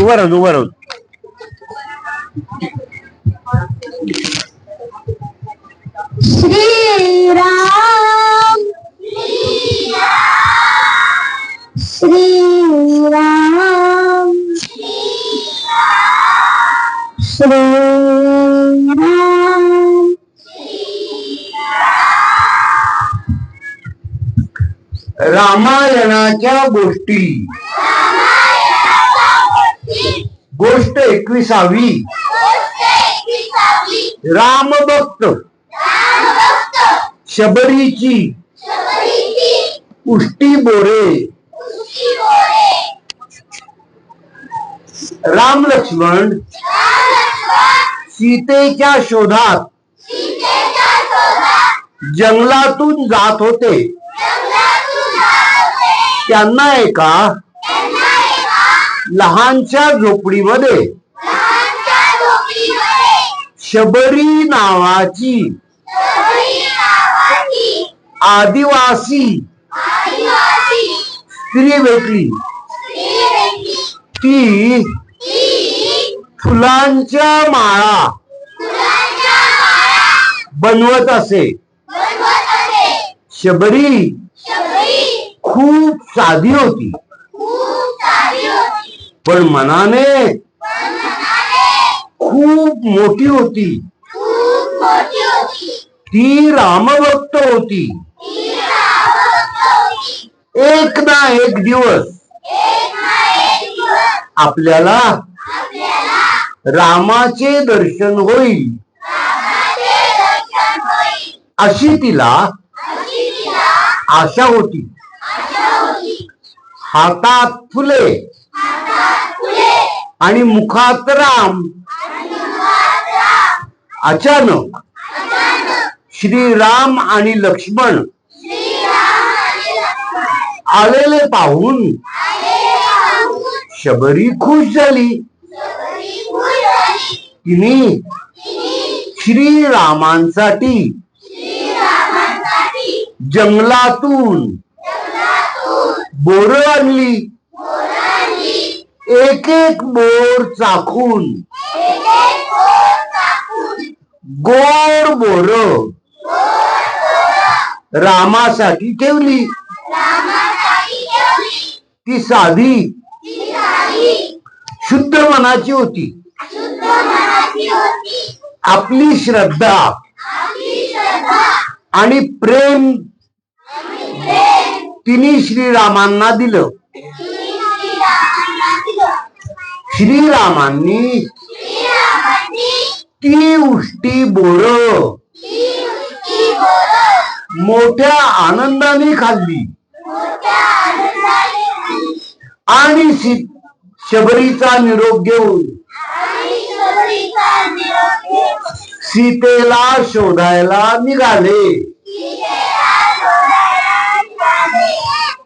उभं राहून उभं राहून श्रीराम श्रीराम श्रीराम रामायणाच्या गोष्टी? गोष्ट एकविसावी. रामभक्त शबरीची. उष्टी बोरे. राम लक्ष्मण. सीतेच्या शोधात. जंगलातून जात होते. त्यांना एका लहानच्या झोपडीमध्ये शबरी नावाची आदिवासी स्त्री भेटली. ती फुलांच्या माळा बनवत असे. शबरी खूप साधी होती. पण मनाने खूप मोठी होती. ती रामभक्त होती. एक ना एक दिवस आपल्याला रामाचे दर्शन होईल. अशी तिला आशा होती. हातात फुले. आणि मुखात राम. अचानक. श्रीराम आणि लक्ष्मण. आलेले पाहून. शबरी खुश झाली. तिने श्रीरामांसाठी जंगलातून बोर आणली. एक एक बोर चाखून गोड बोर. रामासाठी ठेवली. ती साधी. शुद्ध मनाची होती. आपली श्रद्धा. आणि प्रेम. तिने श्रीरामांना दिलं. श्रीरामांनी ती उष्टी बोर मोठ्या आनंदाने खाल्ली. आणि सी- शबरीचा निरोप घेऊन सीतेला शोधायला निघाले.